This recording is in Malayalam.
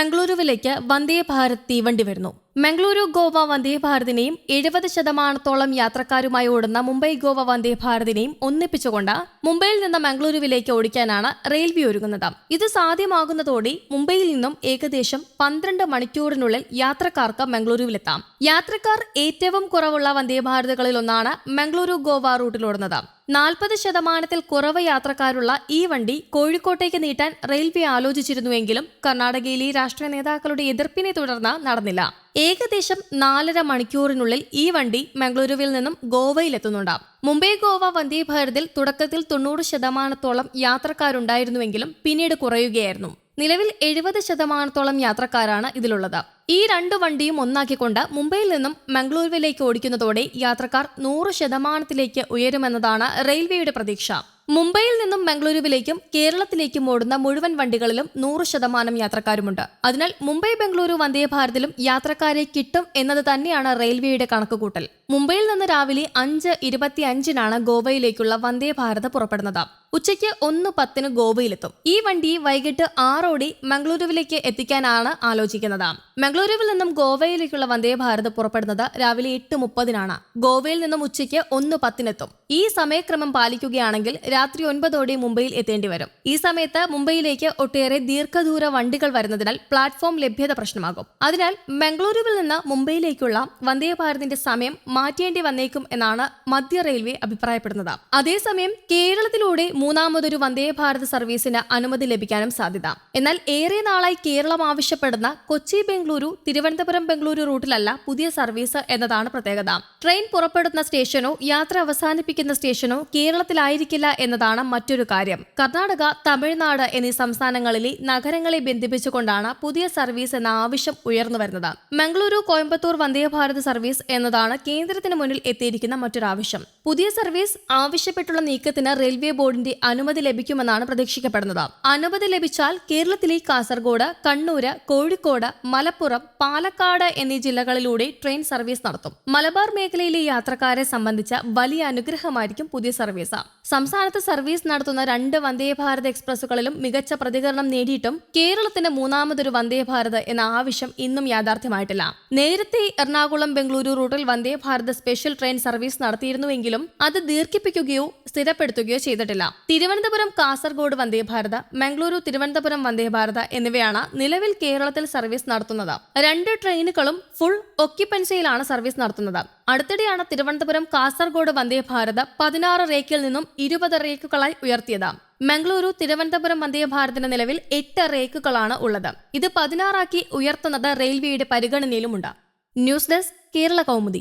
മംഗളൂരുവിലേക്ക് വന്ദേ ഭാരത് തീവണ്ടി വരുന്നു. മംഗളൂരു ഗോവ വന്ദേ ഭാരതിനെയും എഴുപത് ശതമാനത്തോളം യാത്രക്കാരുമായി ഓടുന്ന മുംബൈ ഗോവ വന്ദേ ഭാരതിനെയും ഒന്നിപ്പിച്ചുകൊണ്ട് മുംബൈയിൽ നിന്ന് മംഗളൂരുവിലേക്ക് ഓടിക്കാനാണ് റെയിൽവേ ഒരുങ്ങുന്നത്. ഇത് സാധ്യമാകുന്നതോടെ മുംബൈയിൽ നിന്നും ഏകദേശം പന്ത്രണ്ട് മണിക്കൂറിനുള്ളിൽ യാത്രക്കാർക്ക് മംഗളൂരുവിലെത്താം. യാത്രക്കാർ ഏറ്റവും കുറവുള്ള വന്ദേ ഭാരതുകളിൽ ഒന്നാണ് മംഗളൂരു ഗോവ റൂട്ടിലോടുന്നത് നാൽപ്പത് ശതമാനത്തിൽ കുറവ് യാത്രക്കാരുള്ള ഈ വണ്ടി കോഴിക്കോട്ടേക്ക് നീട്ടാൻ റെയിൽവേ ആലോചിച്ചിരുന്നുവെങ്കിലും കർണാടകയിലെ രാഷ്ട്രീയ നേതാക്കളുടെ എതിർപ്പിനെ തുടർന്ന് നടന്നില്ല. ഏകദേശം നാലര മണിക്കൂറിനുള്ളിൽ ഈ വണ്ടി മംഗളൂരുവിൽ നിന്നും ഗോവയിലെത്തുന്നുണ്ട് മുംബൈ ഗോവ വന്ദേ ഭാരതിൽ തുടക്കത്തിൽ തൊണ്ണൂറ് ശതമാനത്തോളം യാത്രക്കാരുണ്ടായിരുന്നുവെങ്കിലും പിന്നീട് കുറയുകയായിരുന്നു. നിലവിൽ എഴുപത് ശതമാനത്തോളം യാത്രക്കാരാണ് ഇതിലുള്ളത്. ഈ രണ്ട് വണ്ടിയും ഒന്നാക്കിക്കൊണ്ട് മുംബൈയിൽ നിന്നും മംഗളൂരുവിലേക്ക് ഓടിക്കുന്നതോടെ യാത്രക്കാർ നൂറ് ശതമാനത്തിലേക്ക് ഉയരുമെന്നതാണ് റെയിൽവേയുടെ പ്രതീക്ഷ. മുംബൈയിൽ നിന്നും ബംഗളൂരുവിലേക്കും കേരളത്തിലേക്കും ഓടുന്ന മുഴുവൻ വണ്ടികളിലും നൂറ് ശതമാനം യാത്രക്കാരുമുണ്ട്. അതിനാൽ മുംബൈ ബംഗളൂരു വന്ദേ ഭാരതിലും യാത്രക്കാരെ കിട്ടും എന്നത് തന്നെയാണ് റെയിൽവേയുടെ കണക്കുകൂട്ടൽ. മുംബൈയിൽ നിന്ന് രാവിലെ അഞ്ച് ഇരുപത്തി അഞ്ചിനാണ് ഗോവയിലേക്കുള്ള വന്ദേ ഭാരത് പുറപ്പെടുന്നത്. ഉച്ചയ്ക്ക് ഒന്ന് പത്തിന് ഗോവയിലെത്തും. ഈ വണ്ടി വൈകിട്ട് ആറോടി മംഗളൂരുവിലേക്ക് എത്തിക്കാനാണ് ആലോചിക്കുന്നത്. മംഗളൂരുവിൽ നിന്നും ഗോവയിലേക്കുള്ള വന്ദേ ഭാരത് പുറപ്പെടുന്നത് രാവിലെ എട്ട് മുപ്പതിനാണ്. ഗോവയിൽ നിന്നും ഉച്ചയ്ക്ക് ഒന്ന് പത്തിനെത്തും. ഈ സമയക്രമം പാലിക്കുകയാണെങ്കിൽ രാത്രി ഒൻപതോടെ മുംബൈയിൽ എത്തേണ്ടി വരും. ഈ സമയത്ത് മുംബൈയിലേക്ക് ഒട്ടേറെ ദീർഘദൂര വണ്ടികൾ വരുന്നതിനാൽ പ്ലാറ്റ്ഫോം ലഭ്യത പ്രശ്നമാകും. അതിനാൽ മംഗളൂരുവിൽ നിന്ന് മുംബൈയിലേക്കുള്ള വന്ദേ ഭാരതിന്റെ സമയം മാറ്റേണ്ടി വന്നേക്കും എന്നാണ് മധ്യ റെയിൽവേ അഭിപ്രായപ്പെടുന്നത്. അതേസമയം കേരളത്തിലൂടെ മൂന്നാമതൊരു വന്ദേ ഭാരത് സർവീസിന് അനുമതി ലഭിക്കാനും സാധ്യത. എന്നാൽ ഏറെ നാളായി കേരളം ആവശ്യപ്പെടുന്ന കൊച്ചി ബംഗളൂരു തിരുവനന്തപുരം ബംഗളൂരു റൂട്ടിലല്ല പുതിയ സർവീസ് എന്നതാണ് പ്രത്യേകത. ട്രെയിൻ പുറപ്പെടുന്ന സ്റ്റേഷനോ യാത്ര അവസാനിപ്പിക്കുന്ന സ്റ്റേഷനോ കേരളത്തിലായിരിക്കില്ല എന്നതാണ് മറ്റൊരു കാര്യം. കർണാടക തമിഴ്നാട് എന്നീ സംസ്ഥാനങ്ങളിലെ നഗരങ്ങളെ ബന്ധിപ്പിച്ചുകൊണ്ടാണ് പുതിയ സർവീസ് എന്ന ആവശ്യം ഉയർന്നു വരുന്നത്. മംഗളൂരു കോയമ്പത്തൂർ വന്ദേ ഭാരത് സർവീസ് എന്നതാണ് കേന്ദ്രത്തിന് മുന്നിൽ എത്തിയിരിക്കുന്ന മറ്റൊരാവശ്യം പുതിയ സർവീസ് ആവശ്യപ്പെട്ടുള്ള നീക്കത്തിന് റെയിൽവേ ബോർഡിന്റെ അനുമതി ലഭിക്കുമെന്നാണ് പ്രതീക്ഷിക്കപ്പെടുന്നത്. അനുമതി ലഭിച്ചാൽ കേരളത്തിലെ കാസർഗോഡ് കണ്ണൂര് കോഴിക്കോട് മലപ്പുറം പാലക്കാട് എന്നീ ജില്ലകളിലൂടെ ട്രെയിൻ സർവീസ് നടത്തും. മലബാർ മേഖലയിലെ യാത്രക്കാരെ സംബന്ധിച്ച വലിയ അനുഗ്രഹമായിരിക്കും പുതിയ സർവീസ്. സംസ്ഥാനത്ത് സർവീസ് നടത്തുന്ന രണ്ട് വന്ദേ ഭാരത് എക്സ്പ്രസുകളിലും മികച്ച പ്രതികരണം നേടിയിട്ടും കേരളത്തിന് മൂന്നാമതൊരു വന്ദേ ഭാരത് എന്ന ആവശ്യം ഇന്നും യാഥാർത്ഥ്യമായിട്ടില്ല. നേരത്തെ എറണാകുളം ബംഗളൂരു റൂട്ടിൽ Vande Bharat special train service നടത്തിയിരുന്നുവെങ്കിലും അത് ദീർഘിപ്പിക്കുകയോ സ്ഥിരപ്പെടുത്തുകയോ ചെയ്തിട്ടില്ല. തിരുവനന്തപുരം കാസർഗോഡ് വന്ദേ മംഗളൂരു തിരുവനന്തപുരം വന്ദേ എന്നിവയാണ് നിലവിൽ കേരളത്തിൽ സർവീസ് നടത്തുന്നത്. രണ്ട് ട്രെയിനുകളും ഫുൾ ഒക്കിപ്പൻസയിലാണ് സർവീസ് നടത്തുന്നത്. അടുത്തിടെയാണ് തിരുവനന്തപുരം കാസർഗോഡ് വന്ദേ ഭാരത് പതിനാറ് റേക്കിൽ നിന്നും ഇരുപത് റേക്കുകളായി ഉയർത്തിയത്. മംഗളൂരു തിരുവനന്തപുരം വന്ദേ ഭാരതിന് നിലവിൽ എട്ട് റേക്കുകളാണ് ഉള്ളത്. ഇത് പതിനാറാക്കി ഉയർത്തുന്നത് റെയിൽവേയുടെ പരിഗണനയിലുമുണ്ട്. News desk Kerala Kaumudi.